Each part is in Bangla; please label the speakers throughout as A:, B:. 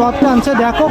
A: রথ টানছে দেখো।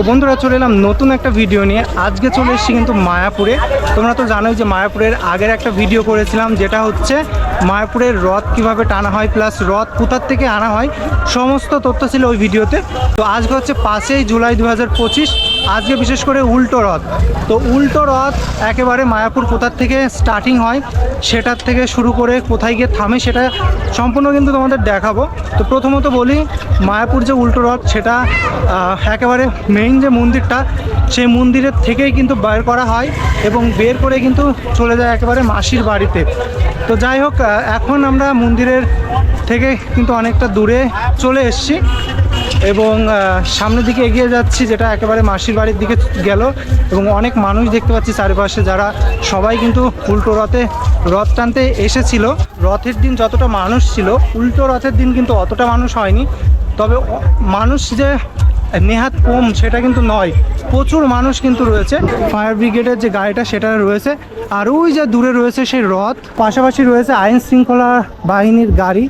A: তো বন্ধুরা, চলে এলাম নতুন একটা ভিডিও নিয়ে। আজকে চলে এসেছি কিন্তু মায়াপুরে। তোমরা তো জানোই যে মায়াপুরের আগের একটা ভিডিও করেছিলাম, যেটা হচ্ছে মায়াপুরের রথ কীভাবে টানা হয় প্লাস রথ কোথার থেকে আনা হয়, সমস্ত তথ্য ছিল ওই ভিডিওতে। তো আজকে হচ্ছে পাঁচই জুলাই দু হাজার পঁচিশ, আজকে বিশেষ করে উল্টো রথ। তো উল্টো রথ একেবারে মায়াপুর কোথার থেকে স্টার্টিং হয়, সেটার থেকে শুরু করে কোথায় গিয়ে থামে সেটা সম্পূর্ণ কিন্তু তোমাদের দেখাবো। তো প্রথমত বলি, মায়াপুর যে উল্টো রথ, সেটা একেবারে মেইন যে মন্দিরটা সেই মন্দিরের থেকেই কিন্তু বের করা হয় এবং বের করে কিন্তু চলে যায় একেবারে মাসির বাড়িতে। তো যাই হোক এখন আমরা মন্দিরের থেকে কিন্তু অনেকটা দূরে চলে এসেছি এবং সামনের দিকে এগিয়ে যাচ্ছি যেটা একেবারে মাসির বাড়ির দিকে গেল এবং অনেক মানুষ দেখতে পাচ্ছি চারিপাশে যারা সবাই কিন্তু উল্টো রথে, রথ টানতে এসেছিল। রথের দিন যতটা মানুষ ছিল, উল্টো রথের দিন কিন্তু অতটা মানুষ হয়নি। তবে মানুষ যে নেহাত কম, সেটা কিন্তু নয়। প্রচুর মানুষ কিন্তু রয়েছে। ফায়ার ব্রিগেডের যে গাড়িটা, সেটা রয়েছে। আর ওই যে দূরে রয়েছে সেই রথ, পাশাপাশি রয়েছে আইন শৃঙ্খলা বাহিনীর গাড়ি।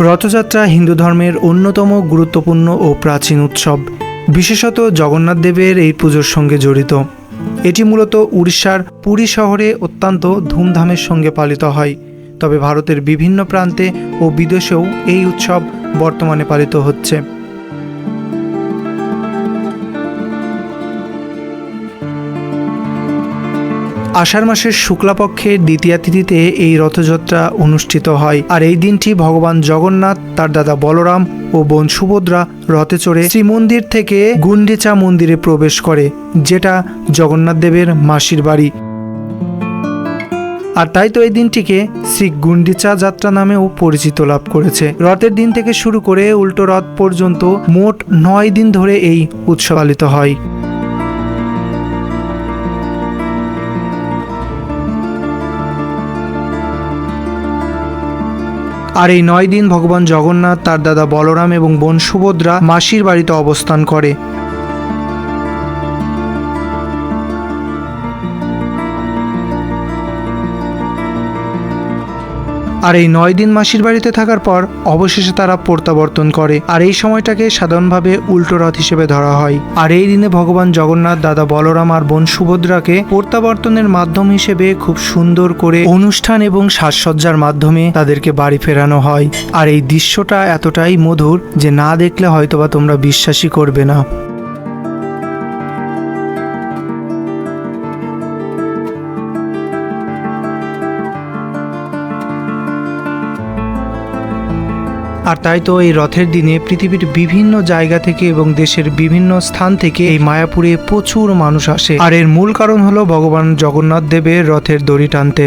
A: রথযাত্রা হিন্দু ধর্মের অন্যতম গুরুত্বপূর্ণ ও প্রাচীন উৎসব। বিশেষত জগন্নাথ দেবের এই পুজোর সঙ্গে জড়িত। এটি মূলত উড়িষ্যার পুরী শহরে অত্যন্ত ধুমধামের সঙ্গে পালিত হয়। তবে ভারতের বিভিন্ন প্রান্তে ও বিদেশেও এই উৎসব বর্তমানে পালিত হচ্ছে। আষাঢ় মাসের শুক্লাপক্ষের দ্বিতীয়া তিথিতে এই রথযাত্রা অনুষ্ঠিত হয়। আর এই দিনটি ভগবান জগন্নাথ, তার দাদা বলরাম ও বোন সুভদ্রা রথে চড়ে শ্রীমন্দির থেকে গুন্ডিচা মন্দিরে প্রবেশ করে, যেটা জগন্নাথ দেবের মাসির বাড়ি। আর তাই তো এই দিনটিকে শ্রী গুন্ডিচা যাত্রা নামেও পরিচিত লাভ করেছে। রথের দিন থেকে শুরু করে উল্টো রথ পর্যন্ত মোট নয় দিন ধরে এই উৎসব পালিত হয়। আর এই নয় দিন ভগবান জগন্নাথ, তার দাদা বলরাম এবং বোন সুভদ্রা মাসির বাড়িতে অবস্থান করে। আর এই নয় দিন মাসির বাড়িতে থাকার পর অবশেষে তারা প্রত্যাবর্তন করে। আর এই সময়টাকে সাধারণভাবে উল্টো রথ হিসেবে ধরা হয়। আর এই দিনে ভগবান জগন্নাথ, দাদা বলরাম আর বোন সুভদ্রাকে প্রত্যাবর্তনের মাধ্যম হিসেবে খুব সুন্দর করে অনুষ্ঠান এবং সাজসজ্জার মাধ্যমে তাদেরকে বাড়ি ফেরানো হয়। আর এই দৃশ্যটা এতটাই মধুর যে না দেখলে হয়তোবা তোমরা বিশ্বাসই করবে না। আর তাই তো এই রথের দিনে পৃথিবীর বিভিন্ন জায়গা থেকে এবং দেশের বিভিন্ন স্থান থেকে এই মায়াপুরে প্রচুর মানুষ আসে। আর এর মূল কারণ হলো ভগবান জগন্নাথ দেবের রথের দড়ি টানতে,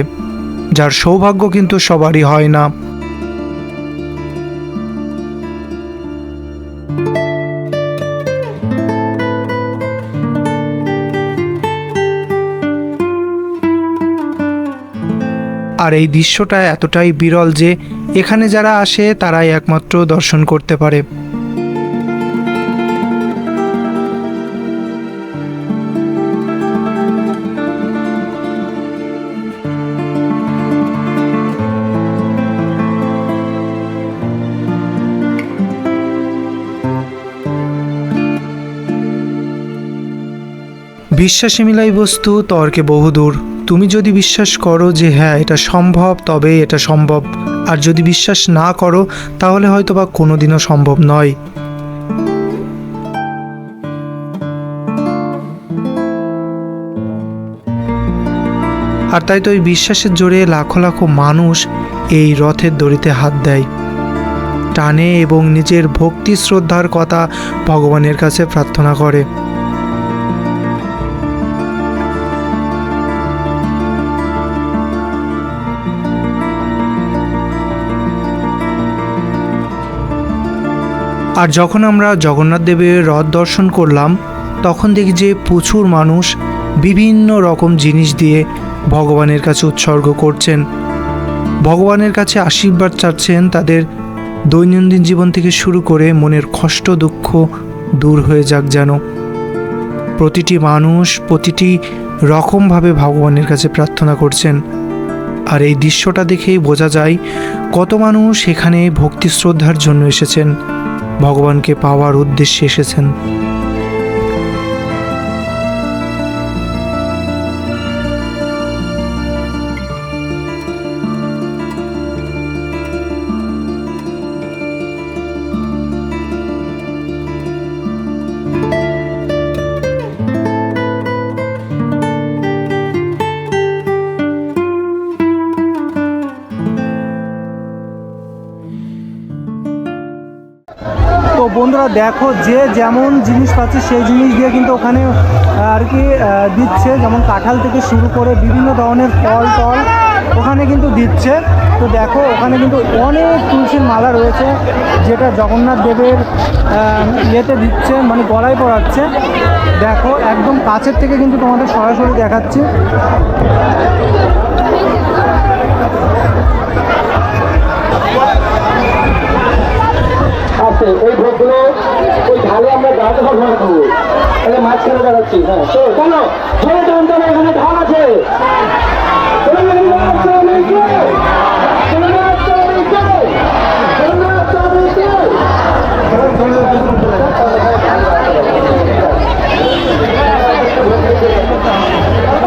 A: যার সৌভাগ্য কিন্তু সবারই হয় না। আর এই দৃশ্যটা এতটাই বিরল যে এখানে যারা আসে, তারাই একমাত্র দর্শন করতে পারে। বিশ্বাসে মিলাই বস্তু, তর্কে বহুদূর। তুমি যদি বিশ্বাস করো যে হ্যাঁ এটা সম্ভব, তবে এটা সম্ভব। আর যদি বিশ্বাস না করো, তাহলে হয়তো বা কোনোদিনও সম্ভব নয়। আর তাই তো এই বিশ্বাসের জোরে লাখো লাখো মানুষ এই রথের দড়িতে হাত দেয়। টানে এবং নিজের ভক্তি শ্রদ্ধার কথা ভগবানের কাছে প্রার্থনা করে। আর যখন আমরা জগন্নাথ দেবের রথ দর্শন করলাম, তখন দেখি যে প্রচুর মানুষ বিভিন্ন রকম জিনিস দিয়ে ভগবানের কাছে উৎসর্গ করছেন। ভগবানের কাছে আশীর্বাদ চাচ্ছেন তাদের দৈনন্দিন জীবন থেকে শুরু করে মনের কষ্ট, দুঃখ দূর হয়ে যাক যেন। প্রতিটি মানুষ প্রতিটি রকমভাবে ভগবানের কাছে প্রার্থনা করছেন। আর এই দৃশ্যটা দেখেই বোঝা যায় কত মানুষ এখানে ভক্তি শ্রদ্ধার জন্য এসেছেন। ভগবানকে পাওয়ার উদ্দেশ্যে এসেছেন।
B: দেখো যে যেমন জিনিস পাচ্ছে সেই জিনিস দিয়ে কিন্তু ওখানে আর কি দিচ্ছে। যেমন কাঁঠাল থেকে শুরু করে বিভিন্ন ধরনের ফল, টল ওখানে কিন্তু দিচ্ছে। তো দেখো, ওখানে কিন্তু অনেক তুলসীর মালা রয়েছে, যেটা জগন্নাথ দেবের ইয়েতে দিচ্ছে মানে গলায় পড়াচ্ছে দেখো, একদম কাছের থেকে কিন্তু তোমাদের সরাসরি দেখাচ্ছি।
C: আছে, ওই ভোটগুলো ওই ঢালে আমরা গাড়ি ঘর ভাড়া দেবো তাহলে মাঝখানে দাঁড়াচ্ছি হ্যাঁ কেন ধরে টান টান এখানে ঢাল আছে।
D: हरे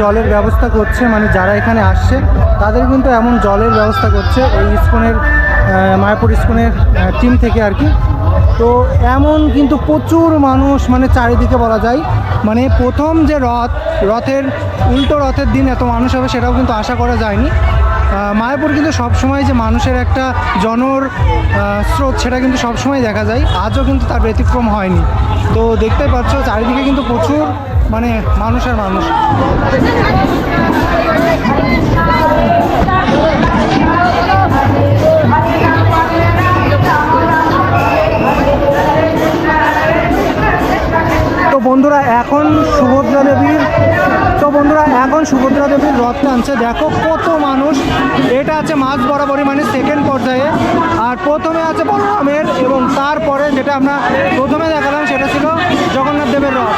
B: জলের ব্যবস্থা করছে মানে যারা এখানে আসছে, তাদের কিন্তু এমন জলের ব্যবস্থা করছে, ওই ইস্কনের মায়াপুর ইস্কনের টিম থেকে আর কি। তো এমন কিন্তু প্রচুর মানুষ মানে চারিদিকে বলা যায় মানে প্রথম যে রথ, রথের, উল্টো রথের দিন এত মানুষ হবে সেটাও কিন্তু আশা করা যায়নি। মায়াপুর কিন্তু সবসময় যে মানুষের একটা জনর স্রোত, সেটা কিন্তু সবসময় দেখা যায়। আজও কিন্তু তার ব্যতিক্রম হয়নি। তো দেখতে পাচ্ছ, চারিদিকে কিন্তু প্রচুর মানে মানুষের মানুষ। তো বন্ধুরা, এখন সুভদ্রা দেবীর সুভদ্রা দেবীর রথ টানছে। দেখো কত মানুষ। এটা আছে মাছ বরাবরই মানে সেকেন্ড পর্যায়ে। আর প্রথমে আছে বলরামের এবং তারপরে যেটা আমরা প্রথমে দেখালাম, সেটা ছিল জগন্নাথ দেবের রথ।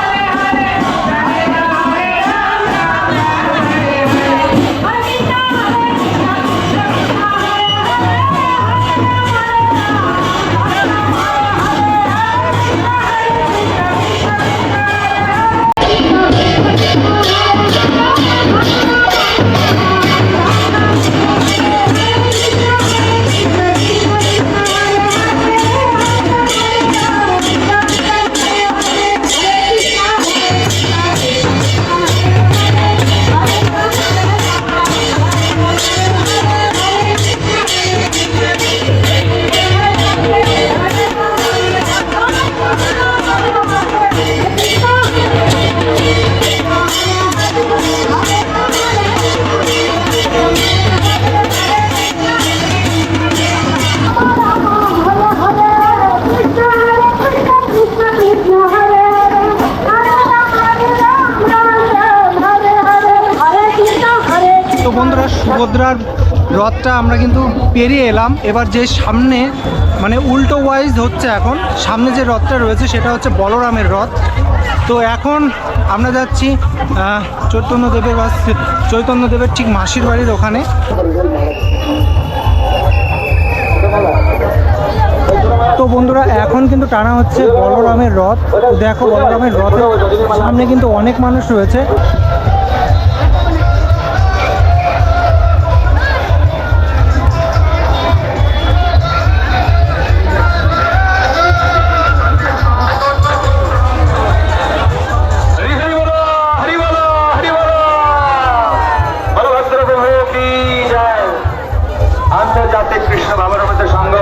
B: সুভদ্রার রথটা আমরা কিন্তু পেরিয়ে এলাম। এবার যে সামনে মানে উল্টো ওয়াইজ হচ্ছে এখন, সামনে যে রথটা রয়েছে সেটা হচ্ছে বলরামের রথ। তো এখন আমরা যাচ্ছি চৈতন্যদেবের বা চৈতন্যদেবের ঠিক মাসির বাড়ির ওখানে। তো বন্ধুরা, এখন কিন্তু টানা হচ্ছে বলরামের রথ। দেখো, বলরামের রথের সামনে কিন্তু অনেক মানুষ রয়েছে।
C: আন্তর্জাতিক কৃষ্ণ ভাবরমিত সংঘ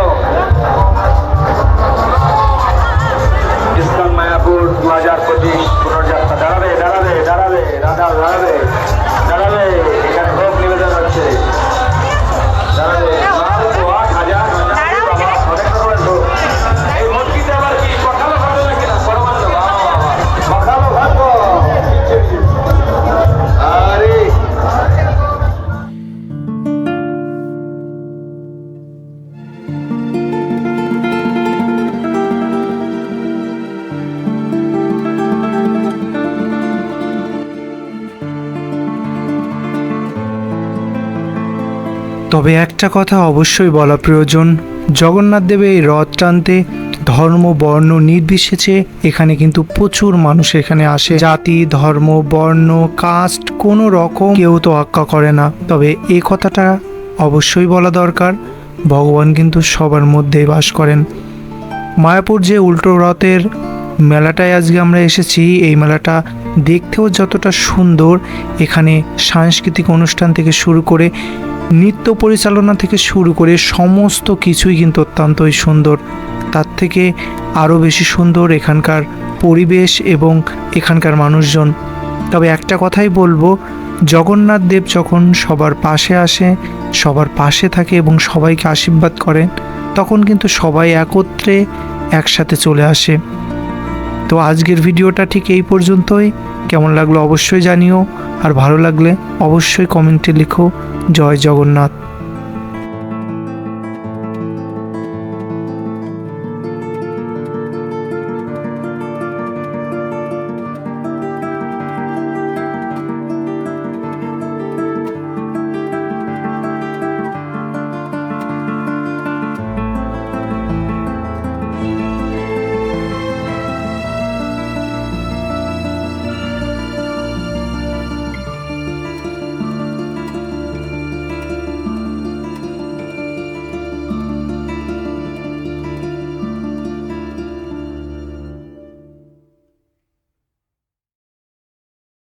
A: তবে একটা কথা অবশ্যই বলা প্রয়োজন। জগন্নাথ দেবের এই রথ টানতে ধর্ম, বর্ণ নির্বিশেষে এখানে কিন্তু প্রচুর মানুষ এখানে আসে। জাতি, ধর্ম, বর্ণ, কাস্ট কোনো রকম কেউ তো আক্কা করে না। তবে এই কথাটা অবশ্যই বলা দরকার। ভগবান কিন্তু সবার মধ্যেই বাস করেন। মায়াপুর যে উল্টো রথের মেলাটায় আজকে আমরা এসেছি, এই মেলাটা দেখতেও যতটা সুন্দর। এখানে সাংস্কৃতিক অনুষ্ঠান থেকে শুরু করে নৃত্য পরিচালনা থেকে শুরু করে সমস্ত কিছুই কিন্তু অত্যন্তই সুন্দর। তার থেকে আরও বেশি সুন্দর এখানকার পরিবেশ এবং এখানকার মানুষজন। তবে একটা কথাই বলব, জগন্নাথ দেব যখন সবার পাশে আসে, সবার পাশে থাকে এবং সবাইকে আশীর্বাদ করেন তখন কিন্তু সবাই একত্রে একসাথে চলে আসে। তো আজকের ভিডিওটা ঠিক এই পর্যন্তই। কেমন লাগল অবশ্যই জানিও আর ভালো লাগলে অবশ্যই কমেন্টে লিখো জয় জগন্নাথ।